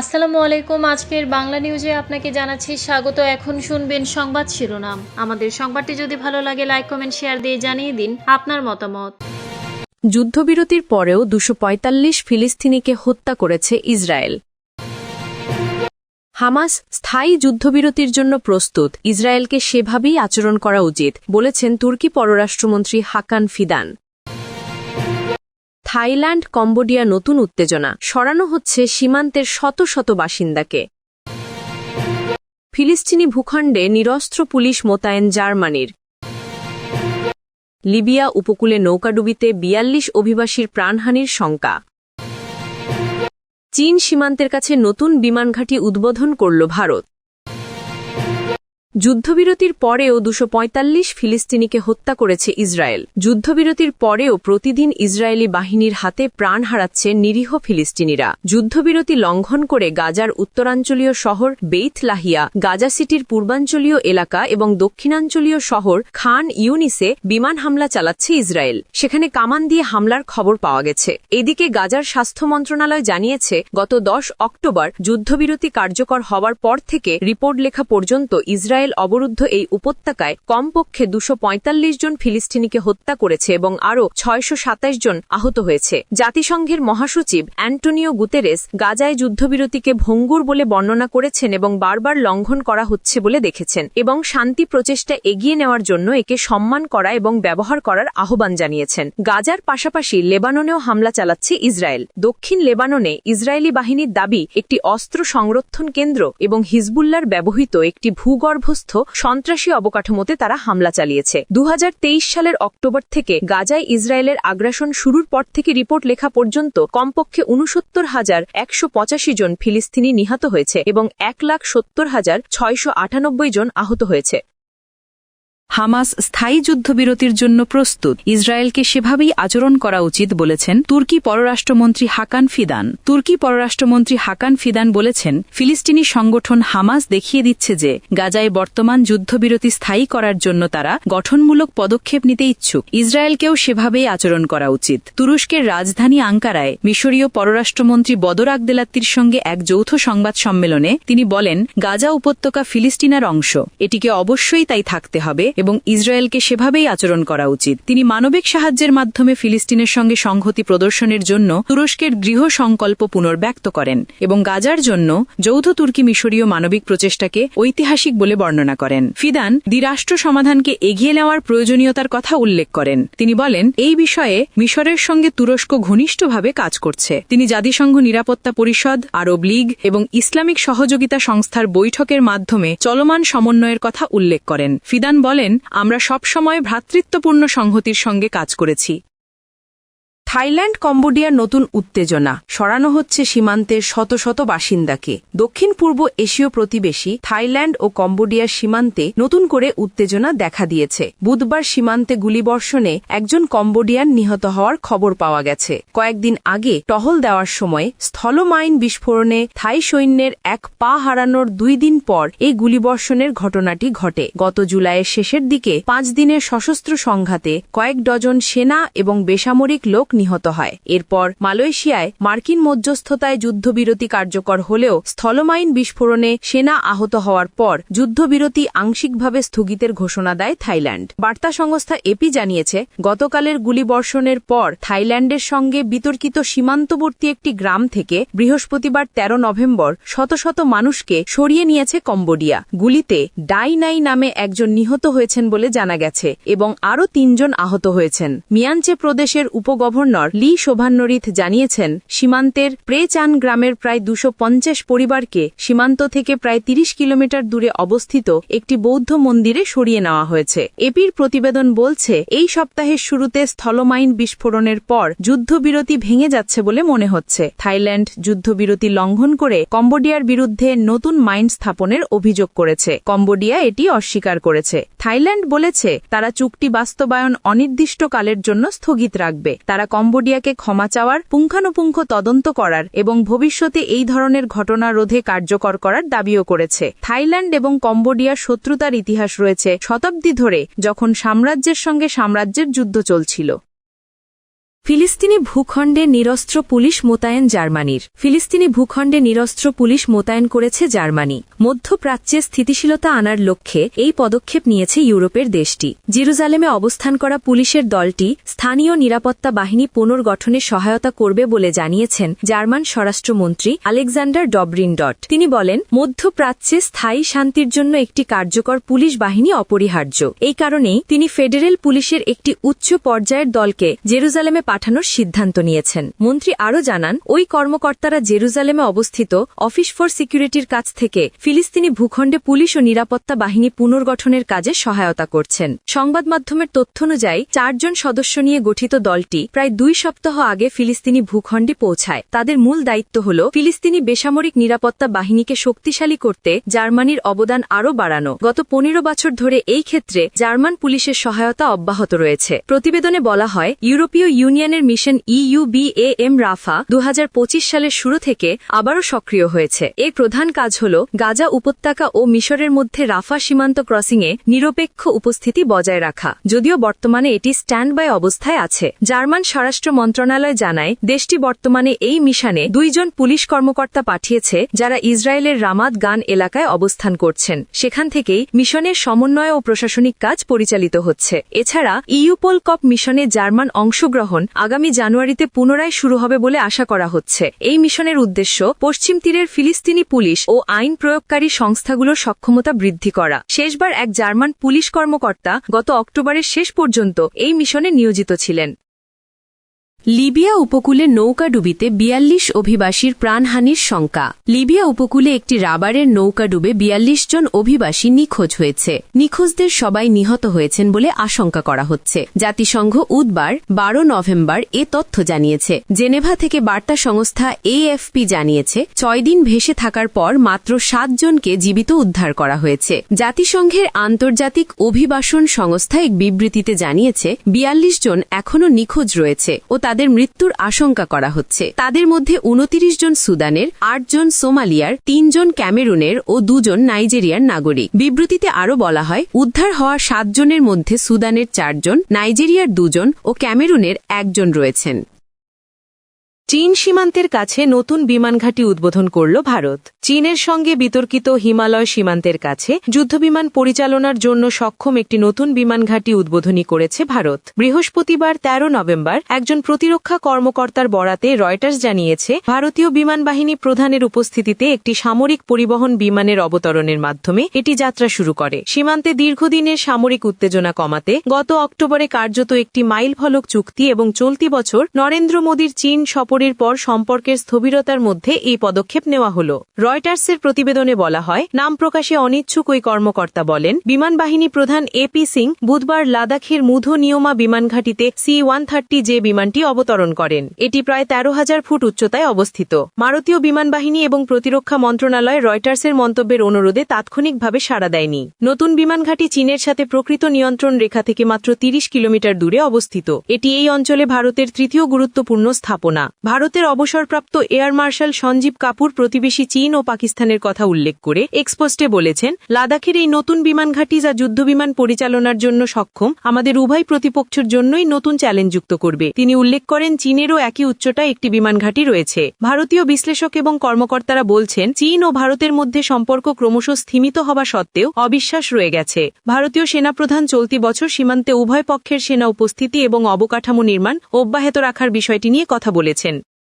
আসসালামু আলাইকুম। আজকের বাংলা নিউজে আপনাকে জানাচ্ছি স্বাগত। এখন শুনবেন সংবাদ শিরোনাম। আমাদের সংবাদটি যদি ভালো লাগে লাইক কমেন্ট শেয়ার দিয়ে জানিয়ে দিন আপনার মতামত। যুদ্ধবিরতির পরেও দুশো পঁয়তাল্লিশ ফিলিস্তিনিকে হত্যা করেছে ইসরায়েল। হামাস স্থায়ী যুদ্ধবিরতির জন্য প্রস্তুত। ইসরায়েলকে সেভাবেই আচরণ করা উচিত, বলেছেন তুর্কি পররাষ্ট্রমন্ত্রী হাকান ফিদান। থাইল্যান্ড, কম্বোডিয়া নতুন উত্তেজনা। সরানো হচ্ছে সীমান্তের শত শত বাসিন্দাকে। ফিলিস্তিনি ভূখণ্ডে নিরস্ত্র পুলিশ মোতায়েন জার্মানির। লিবিয়া উপকূলে নৌকাডুবিতে বিয়াল্লিশ অভিবাসীর প্রাণহানির শঙ্কা। চীন সীমান্তের কাছে নতুন বিমানঘাঁটি উদ্বোধন করল ভারত। যুদ্ধবিরতির পরেও দুশো ফিলিস্তিনিকে হত্যা করেছে ইসরায়েল। যুদ্ধবিরতির পরেও প্রতিদিন ইসরায়েলি বাহিনীর হাতে প্রাণ হারাচ্ছে নিরীহ ফিলিস্তিনিরা। যুদ্ধবিরতি লঙ্ঘন করে গাজার উত্তরাঞ্চলীয় শহর বেইথ লাহিয়া, গাজা সিটির পূর্বাঞ্চলীয় এলাকা এবং দক্ষিণাঞ্চলীয় শহর খান ইউনিসে বিমান হামলা চালাচ্ছে ইসরায়েল। সেখানে কামান দিয়ে হামলার খবর পাওয়া গেছে। এদিকে গাজার স্বাস্থ্য মন্ত্রণালয় জানিয়েছে, গত দশ অক্টোবর যুদ্ধবিরতি কার্যকর হওয়ার পর থেকে রিপোর্ট লেখা পর্যন্ত ইসরায়েল অবরুদ্ধ এই উপত্যকায় কমপক্ষে দুশো জন ফিলিস্তিনিকে হত্যা করেছে এবং আরও ছয়শো সাতাশ জন আহত হয়েছে। জাতিসংঘের মহাসচিব অ্যান্টোনিও গুতেরেস গাজায় যুদ্ধবিরতিকে ভঙ্গুর বলে বর্ণনা করেছেন এবং বারবার লঙ্ঘন করা হচ্ছে বলে দেখেছেন এবং শান্তি প্রচেষ্টা এগিয়ে নেওয়ার জন্য একে সম্মান করা এবং ব্যবহার করার আহ্বান জানিয়েছেন। গাজার পাশাপাশি লেবাননেও হামলা চালাচ্ছে ইসরায়েল। দক্ষিণ লেবাননে ইসরায়েলি বাহিনীর দাবি, একটি অস্ত্র সংরক্ষণ কেন্দ্র এবং হিজবুল্লার ব্যবহৃত একটি ভূগর্ভস্থ সন্ত্রাসী অবকাঠামোতে তারা হামলা চালিয়েছে। দু হাজার তেইশ সালের অক্টোবর থেকে গাজায় ইসরায়েলের আগ্রাসন শুরুর পর থেকে রিপোর্ট লেখা পর্যন্ত কমপক্ষে উনসত্তর হাজার একশো জন ফিলিস্তিনি নিহত হয়েছে এবং এক লাখ সত্তর হাজার ছয়শো জন আহত হয়েছে। হামাস স্থায়ী যুদ্ধবিরতির জন্য প্রস্তুত। ইসরায়েলকে সেভাবেই আচরণ করা উচিত বলেছেন তুর্কি পররাষ্ট্রমন্ত্রী হাকান ফিদান। তুর্কি পররাষ্ট্রমন্ত্রী হাকান ফিদান বলেছেন, ফিলিস্তিনি সংগঠন হামাস দেখিয়ে দিচ্ছে যে, গাজায় বর্তমান যুদ্ধবিরতি স্থায়ী করার জন্য তারা গঠনমূলক পদক্ষেপ নিতে ইচ্ছুক। ইসরায়েলকেও সেভাবেই আচরণ করা উচিত। তুরস্কের রাজধানী আঙ্কারায় মিশরীয় পররাষ্ট্রমন্ত্রী বদর আকদেলাত্তির সঙ্গে এক যৌথ সংবাদ সম্মেলনে তিনি বলেন, গাজা উপত্যকা ফিলিস্তিনার অংশ। এটিকে অবশ্যই তাই থাকতে হবে এবং ইসরায়েলকে সেভাবেই আচরণ করা উচিত। তিনি মানবিক সাহায্যের মাধ্যমে ফিলিস্তিনের সঙ্গে সংহতি প্রদর্শনের জন্য তুরস্কের গৃহ সংকল্প পুনর্ব্যক্ত করেন এবং গাজার জন্য যৌথ তুর্কি মিশরীয় মানবিক প্রচেষ্টাকে ঐতিহাসিক বলে বর্ণনা করেন। ফিদান দ্বিরাষ্ট্র সমাধানকে এগিয়ে নেওয়ার প্রয়োজনীয়তার কথা উল্লেখ করেন। তিনি বলেন, এই বিষয়ে মিশরের সঙ্গে তুরস্ক ঘনিষ্ঠভাবে কাজ করছে। তিনি জাতিসংঘ নিরাপত্তা পরিষদ, আরব লীগ এবং ইসলামিক সহযোগিতা সংস্থার বৈঠকের মাধ্যমে চলমান সমন্বয়ের কথা উল্লেখ করেন। ফিদান বলেন আমরা সবসময় ভ্রাতৃত্বপূর্ণ সংহতির সঙ্গে কাজ করেছি। থাইল্যান্ড, কম্বোডিয়ার নতুন উত্তেজনা। সরানো হচ্ছে সীমান্তের শত শত বাসিন্দাকে। দক্ষিণ পূর্ব এশীয় প্রতিবেশী থাইল্যান্ড ও কম্বোডিয়ার সীমান্তে নতুন করে উত্তেজনা দেখা দিয়েছে। বুধবার সীমান্তে গুলিবর্ষণে একজন কম্বোডিয়ান নিহত হওয়ার খবর পাওয়া গেছে। কয়েকদিন আগে টহল দেওয়ার সময় স্থলমাইন বিস্ফোরণে থাই সৈন্যের এক পা হারানোর দুই দিন পর এই গুলিবর্ষণের ঘটনাটি ঘটে। গত জুলাইয়ের শেষের দিকে পাঁচ দিনের সশস্ত্র সংঘাতে কয়েক ডজন সেনা এবং বেসামরিক লোক নিহত হয়। এরপর মালয়েশিয়ায় মার্কিন মধ্যস্থতায় যুদ্ধবিরতি কার্যকর হলেও স্থলমাইন বিস্ফোরণে সেনা আহত হওয়ার পর যুদ্ধবিরতি আংশিকভাবে স্থগিতের ঘোষণা দেয় থাইল্যান্ড। বার্তা সংস্থা এপি জানিয়েছে, গতকালের গুলিবর্ষণের পর থাইল্যান্ডের সঙ্গে বিতর্কিত সীমান্তবর্তী একটি গ্রাম থেকে বৃহস্পতিবার ১৩ নভেম্বর শত শত মানুষকে সরিয়ে নিয়েছে কম্বোডিয়া। গুলিতে ডাই নাই নামে একজন নিহত হয়েছেন বলে জানা গেছে এবং আরও তিনজন আহত হয়েছেন। মিয়ানচে প্রদেশের উপগভর্নর লি শোভান্নরিথ জানিয়েছেন, সীমান্তের প্রেচান গ্রামের প্রায় দুশো পরিবারকে সীমান্ত থেকে প্রায় ৩০ কিলোমিটার দূরে অবস্থিত একটি বৌদ্ধ মন্দিরে সরিয়ে নেওয়া হয়েছে। এপির প্রতিবেদন বলছে, এই সপ্তাহের শুরুতে স্থলমাইন বিস্ফোরণের পর যুদ্ধবিরতি ভেঙে যাচ্ছে বলে মনে হচ্ছে। থাইল্যান্ড যুদ্ধবিরতি লঙ্ঘন করে কম্বোডিয়ার বিরুদ্ধে নতুন মাইন স্থাপনের অভিযোগ করেছে। কম্বোডিয়া এটি অস্বীকার করেছে। থাইল্যান্ড বলেছে, তারা চুক্তি বাস্তবায়ন অনির্দিষ্টকালের জন্য স্থগিত রাখবে। তারা কম্বোডিয়াকে ক্ষমা চাওয়ার, পুঙ্খানুপুঙ্খ তদন্ত করার এবং ভবিষ্যতে এই ধরনের ঘটনা রোধে কার্যকর করার দাবিও করেছে। থাইল্যান্ড এবং কম্বোডিয়ার শত্রুতার ইতিহাস রয়েছে শতাব্দী ধরে, যখন সাম্রাজ্যের সঙ্গে সাম্রাজ্যের যুদ্ধ চলছিল। ফিলিস্তিনি ভূখণ্ডে নিরস্ত্র পুলিশ মোতায়েন জার্মানির। ফিলিস্তিনি ভূখণ্ডে নিরস্ত্র পুলিশ মোতায়েন করেছে জার্মানি। মধ্যপ্রাচ্যে স্থিতিশীলতা আনার লক্ষ্যে এই পদক্ষেপ নিয়েছে ইউরোপের দেশটি। জেরুজালেমে অবস্থান করা পুলিশের দলটি স্থানীয় নিরাপত্তা বাহিনী পুনর্গঠনে সহায়তা করবে বলে জানিয়েছেন জার্মান স্বরাষ্ট্রমন্ত্রী আলেকজান্ডার ডট তিনি বলেন, মধ্যপ্রাচ্যে স্থায়ী শান্তির জন্য একটি কার্যকর পুলিশ বাহিনী অপরিহার্য। এই কারণেই তিনি ফেডারেল পুলিশের একটি উচ্চ পর্যায়ের দলকে জেরুজালেমে পাঠানোর সিদ্ধান্ত নিয়েছেন। মন্ত্রী আরও জানান, ওই কর্মকর্তারা জেরুজালেমে অবস্থিত অফিস ফর সিকিউরিটির কাছ থেকে ফিলিস্তিনি ভূখণ্ডে পুলিশ ও নিরাপত্তা বাহিনী পুনর্গঠনের কাজে সহায়তা করছেন। সংবাদ মাধ্যমের তথ্য অনুযায়ী, চারজন সদস্য নিয়ে গঠিত দলটি প্রায় দুই সপ্তাহ আগে ফিলিস্তিনি ভূখণ্ডে পৌঁছায়। তাদের মূল দায়িত্ব হল ফিলিস্তিনি বেসামরিক নিরাপত্তা বাহিনীকে শক্তিশালী করতে জার্মানির অবদান আরও বাড়ানো। গত পনেরো বছর ধরে এই ক্ষেত্রে জার্মান পুলিশের সহায়তা অব্যাহত রয়েছে। প্রতিবেদনে বলা হয়, ইউরোপীয় ইউনিয়নের মিশন ইউবিএএম রাফা দু হাজার পঁচিশ সালের শুরু থেকে আবারও সক্রিয় হয়েছে। এর প্রধান কাজ হল গাজা উপত্যকা ও মিশরের মধ্যে রাফা সীমান্ত ক্রসিংয়ে নিরপেক্ষ উপস্থিতি বজায় রাখা। যদিও বর্তমানে এটি স্ট্যান্ড বাই অবস্থায় আছে। জার্মান স্বরাষ্ট্র মন্ত্রণালয় জানায়, দেশটি বর্তমানে এই মিশনে দুইজন পুলিশ কর্মকর্তা পাঠিয়েছে, যারা ইসরায়েলের রামাদ গান এলাকায় অবস্থান করছেন। সেখান থেকেই মিশনের সমন্বয় ও প্রশাসনিক কাজ পরিচালিত হচ্ছে। এছাড়া ইউপোল কপ মিশনে জার্মান অংশগ্রহণ আগামী জানুয়ারিতে পুনরায় শুরু হবে বলে আশা করা হচ্ছে। এই মিশনের উদ্দেশ্য পশ্চিম তীরের ফিলিস্তিনি পুলিশ ও আইন প্রয়োগকারী সংস্থাগুলোর সক্ষমতা বৃদ্ধি করা। শেষবার এক জার্মান পুলিশ কর্মকর্তা গত অক্টোবরের শেষ পর্যন্ত এই মিশনে নিয়োজিত ছিলেন। লিবিয়া উপকূলে নৌকাডুবিতে বিয়াল্লিশ অভিবাসীর প্রাণহানির শঙ্কা। লিবিয়া উপকূলে একটি রাবারের নৌকা ডুবে বিয়াল্লিশ জন অভিবাসী নিখোঁজ হয়েছে। নিখোঁজদের সবাই নিহত হয়েছেন বলে আশঙ্কা করা হচ্ছে। জাতিসংঘ উদবার বারো নভেম্বর এ তথ্য জানিয়েছে। জেনেভা থেকে বার্তা সংস্থা এএফপি জানিয়েছে, ছয় দিন ভেসে থাকার পর মাত্র সাত জনকে জীবিত উদ্ধার করা হয়েছে। জাতিসংঘের আন্তর্জাতিক অভিবাসন সংস্থা এক বিবৃতিতে জানিয়েছে, বিয়াল্লিশ জন এখনও নিখোঁজ রয়েছে ও তাদের মৃত্যুর আশঙ্কা করা হচ্ছে। তাদের মধ্যে উনতিরিশ জন সুদানের আটজন সোমালিয়ার তিনজন ক্যামেরুনের ও দুজন নাইজেরিয়ার নাগরিক। বিবৃতিতে আরও বলা হয়, উদ্ধার হওয়া সাতজনের মধ্যে সুদানের চারজন, নাইজেরিয়ার দুজন ও ক্যামেরুনের একজন রয়েছেন। চীন সীমান্তের কাছে নতুন বিমানঘাঁটি উদ্বোধন করল ভারত। চীনের সঙ্গে বিতর্কিত হিমালয় সীমান্তের কাছে যুদ্ধবিমান পরিচালনার জন্য সক্ষম একটি নতুন বিমানঘাঁটি উদ্বোধনী করেছে ভারত। বৃহস্পতিবার ১৩ নভেম্বর একজন প্রতিরক্ষা কর্মকর্তার বরাতে রয়টার্স জানিয়েছে, ভারতীয় বিমান বাহিনী প্রধানের উপস্থিতিতে একটি সামরিক পরিবহন বিমানের অবতরণের মাধ্যমে এটি যাত্রা শুরু করে। সীমান্তে দীর্ঘদিনের সামরিক উত্তেজনা কমাতে গত অক্টোবরে কার্যত একটি মাইল ফলক চুক্তি এবং চলতি বছর নরেন্দ্র মোদীর চীন সফরের পর সম্পর্কের স্থবিরতার মধ্যে এই পদক্ষেপ নেওয়া হল। রয়টার্সের প্রতিবেদনে বলা হয়, নাম প্রকাশে অনিচ্ছুক ওই কর্মকর্তা বলেন, বিমান বাহিনী প্রধান এপি সিং বুধবার লাদাখের মুধো নিয়মা বিমানঘাটিতে সি ওয়ান থার্টি যে বিমানটি অবতরণ করেন। এটি প্রায় তেরো হাজার ফুট উচ্চতায় অবস্থিত। ভারতীয় বিমান বাহিনী এবং প্রতিরক্ষা মন্ত্রণালয় রয়টার্সের মন্তব্যের অনুরোধে তাৎক্ষণিকভাবে সাড়া দেয়নি। নতুন বিমানঘাটি চীনের সাথে প্রকৃত নিয়ন্ত্রণ রেখা থেকে মাত্র তিরিশ কিলোমিটার দূরে অবস্থিত। এটি এই অঞ্চলে ভারতের তৃতীয় গুরুত্বপূর্ণ স্থাপনা। ভারতের অবসরপ্রাপ্ত এয়ার মার্শাল সঞ্জীব কাপুর প্রতিবেশী চীন ও পাকিস্তানের কথা উল্লেখ করে এক্সপোস্টে বলেছেন, লাদাখের এই নতুন বিমানঘাটি যা যুদ্ধবিমান পরিচালনার জন্য সক্ষম, আমাদের উভয় প্রতিপক্ষের জন্যই নতুন চ্যালেঞ্জ যুক্ত করবে। তিনি উল্লেখ করেন, চীনেরও একই উচ্চতায় একটি বিমানঘাটি রয়েছে। ভারতীয় বিশ্লেষক এবং কর্মকর্তারা বলছেন, চীন ও ভারতের মধ্যে সম্পর্ক ক্রমশ স্থিমিত হওয়া সত্ত্বেও অবিশ্বাস রয়ে গেছে। ভারতীয় সেনাপ্রধান চলতি বছর সীমান্তে উভয় পক্ষের সেনা উপস্থিতি এবং অবকাঠামো নির্মাণ অব্যাহত রাখার বিষয়টি নিয়ে কথা বলেছেন।